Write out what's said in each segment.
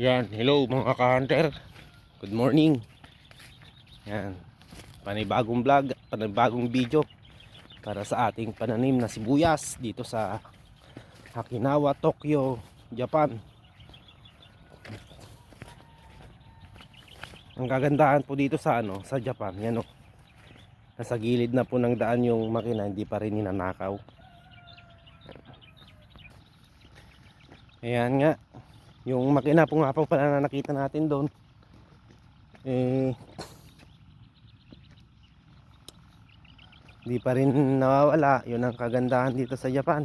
Yan, hello mga ka-hunter. Good morning. Yan. Panibagong vlog, panibagong video para sa ating pananim na sibuyas dito sa Okinawa, Tokyo, Japan. Ang kagandahan po dito sa ano, sa Japan, yan o. Nasa gilid na po ng daan yung makina, hindi pa rin ninanakaw. Ayan nga. Yung makina po nga po pala na nakita natin doon. Eh, hindi pa rin nawawala. Yun ang kagandahan dito sa Japan.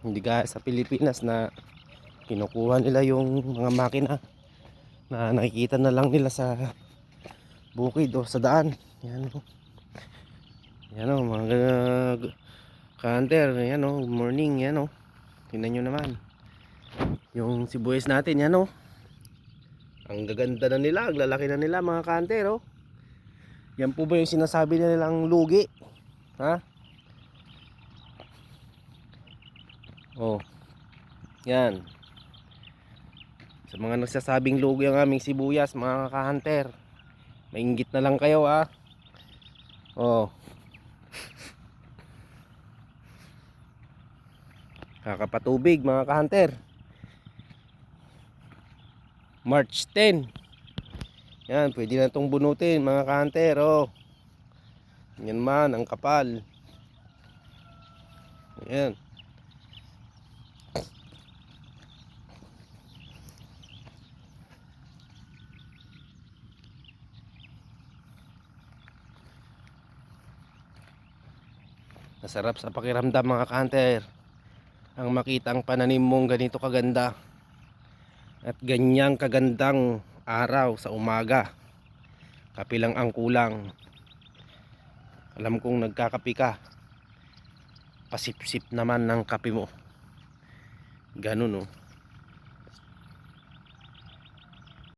Hindi gaya sa Pilipinas na kinukuha nila yung mga makina na nakikita na lang nila sa bukid o sa daan. Yan o. Yan o, mga uh, Kanter, yan o, morning, yan o. Tingnan nyo naman. Yung sibuyas natin, yan o. Ang gaganda na nila, ang lalaki na nila mga kanter o. Yan po ba yung sinasabi na nilang lugi? Ha? Oh. Yan. Sa mga nagsasabing lugi ang aming sibuyas, mga ka-hunter. Mainggit na lang kayo ha. Oh. Kakapatubig mga ka-hunter. March 10. Yan, pwede na itong bunutin mga ka-hunter. Oh. Yan man, ang kapal. Yan. Masarap sa pakiramdam mga ka-hunter ang makita ang pananim mong ganito kaganda at ganyang kagandang araw sa umaga. Kapilang ang kulang. Alam kong nagkakapi ka. Pasipsip naman ng kape mo. Ganun oh